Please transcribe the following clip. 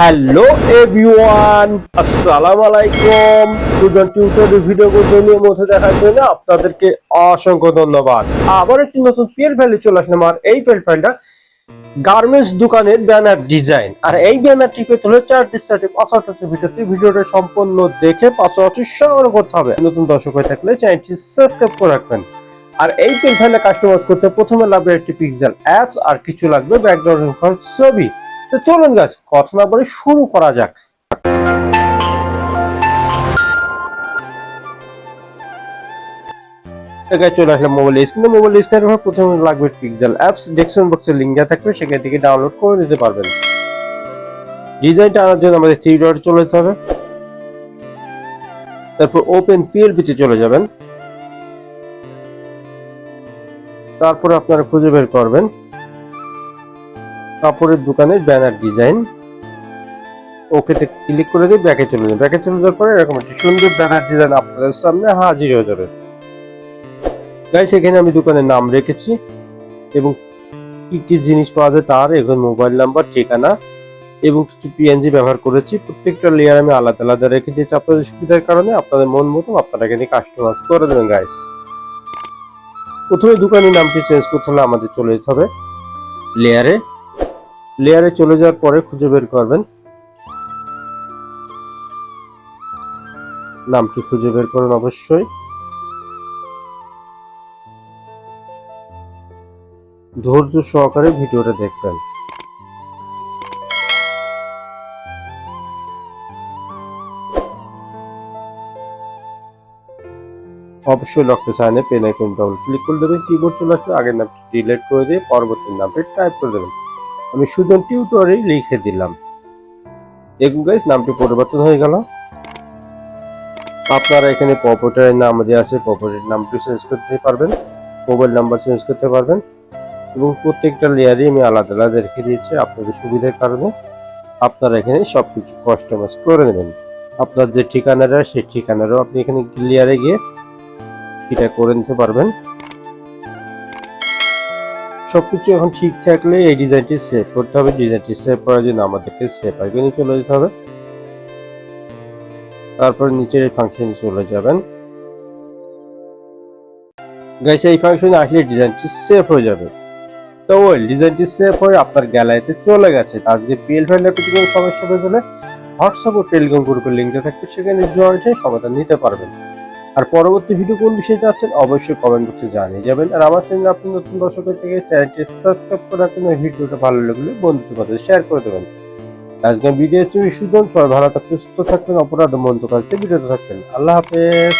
Hello everyone আসসালামু আলাইকুম student tutorial video নিয়ে মধ্যে দেখার জন্য আপনাদেরকে অসংখ্য ধন্যবাদ। আবার একটি নতুন পেল ফাইলে চলে আসলাম, আর এই পেল ফাইলটা গার্মেন্টস দোকানের ব্যানার ডিজাইন আর এই ব্যানারটি পেতে হলে চারটি চারটি পাসওয়ার্ড আছে ভিডিওতে ভিডিওটা সম্পূর্ণ দেখে পাসওয়ার্ডটি সংগ্রহ করতে হবে। নতুন দর্শক হয়ে থাকলে চ্যানেলটি সাবস্ক্রাইব করে রাখবেন। আর এই পেল ফাইলে কাস্টমাইজ করতে প্রথমে লাগবে একটি পিক্সেল অ্যাপস আর কিছু লাগবে ব্যাকগ্রাউন্ড ছবি। তো চলুন গাছ, কথা না বলে শুরু করা যাক। চলে আসলাম মোবাইল স্ক্রিনে মোবাইল স্ক্রিনের উপর প্রথমে লাগবে পিক্সেল অ্যাপস ডেসক্রিপশন বক্সে লিংক দেওয়া থাকবে, সেখান থেকে ডাউনলোড করে নিতে পারবেন। ডিজাইনটা আনার জন্য আমাদের থ্রি ডট চলে যেতে হবে। তারপর ওপেন পিএলপিতে চলে যাবেন। তারপরে আপনারা খুঁজে বের করবেন। কাপড়ের দোকানের ব্যানার ডিজাইন ওকেতে ক্লিক করে দিয়ে ব্যাকে চলে যাবে ব্যাকে চলে যাওয়ার পরে এরকম একটি সুন্দর ব্যানার ডিজাইন আপনাদের সামনে হাজির হয়ে যাবে। গাইস এখানে আমি দোকানের নাম রেখেছি এবং কি কি জিনিস পাওয়া যায় তার এখন মোবাইল নাম্বার ঠিকানা এবং কিছু পিএনজি ব্যবহার করেছি। প্রত্যেকটা লেয়ার আমি আলাদা আলাদা রেখে দিয়েছি আপনাদের সুবিধার কারণে। আপনাদের মন মতো আপনারা এখানে কাস্টমাইজ করে দেবেন গাইস প্রথমে দোকানের নামটি চেঞ্জ করতে হলে আমাদের চলে যেতে হবে লেয়ারে লেয়ারে চলে যাওয়ার পরে খুঁজে বের করবেন। নামটি খুঁজে বের করুন অবশ্যই। ধৈর্য সহকারে ভিডিওটা দেখবেন। অবশ্যই লকটা সাইনে পেন আইকন ডাবল ক্লিক করে দেবেন। কিবোর্ড চলে আসবে আগের নামটি ডিলিট করে দিয়ে পরবর্তী নামটি টাইপ করে দেবেন। আমি শুধু টিউটোরিয়াল লিখে দিলাম। দেখুন গাইস নামটি পরিবর্তন হয়ে গেল। আপনারা এখানে প্রপার্টির নাম দেওয়া আছে প্রপার্টির নামটি চেঞ্জ করতে পারবেন মোবাইল নাম্বার চেঞ্জ করতে পারবেন এবং প্রত্যেকটা লেয়ারই আমি আলাদা আলাদা রেখে দিয়েছি আপনাদের সুবিধার কারণে। আপনারা এখানে সব কিছু কাস্টমাইজ করে নেবেন। আপনার যে ঠিকানাটা, সেই ঠিকানারও আপনি এখানে লেয়ারে গিয়ে এটা করে নিতে পারবেন। সবকিছু এখন ঠিক থাকলে এই ডিজাইনটি সেভ করতে হবে। ডিজাইনটি সেভ করার জন্য আমাদেরকে সেভ আইকনে চলে যেতে হবে। তারপর নিচের এই ফাংশনে চলে যাবেন। গাইস এই ফাংশনে আসলে ডিজাইনটি সেভ হয়ে যাবে। তো ওই ডিজাইনটি সেভ হয়ে আপনার গ্যালারিতে চলে গেছে। আজকে পিএল ফাইলের কিছু কোনো সমস্যা হয়ে গেলে হোয়াটসঅ্যাপ ও টেলিগ্রাম গ্রুপের লিঙ্কটা থাকবে। সেখানে জয়েন হয়ে সমাধান নিতে পারবেন। আর পরবর্তী ভিডিও কোন বিষয়ে যাচ্ছেন অবশ্যই কমেন্ট বক্সে জানিয়ে যাবেন। আর আমার চ্যানেল আপনি নতুন দর্শকের থেকে চ্যানেলটি সাবস্ক্রাইব করে রাখুন ভিডিওটা ভালো লাগলে বন্ধুদের মধ্যে শেয়ার করে দেবেন। আজকে ভিডিও চুরি সুজন, সবাই ভালো থাকতে সুস্থ থাকবেন, অপরাধ মন্ত্র কাজে বিরত থাকবেন। আল্লাহ হাফেজ।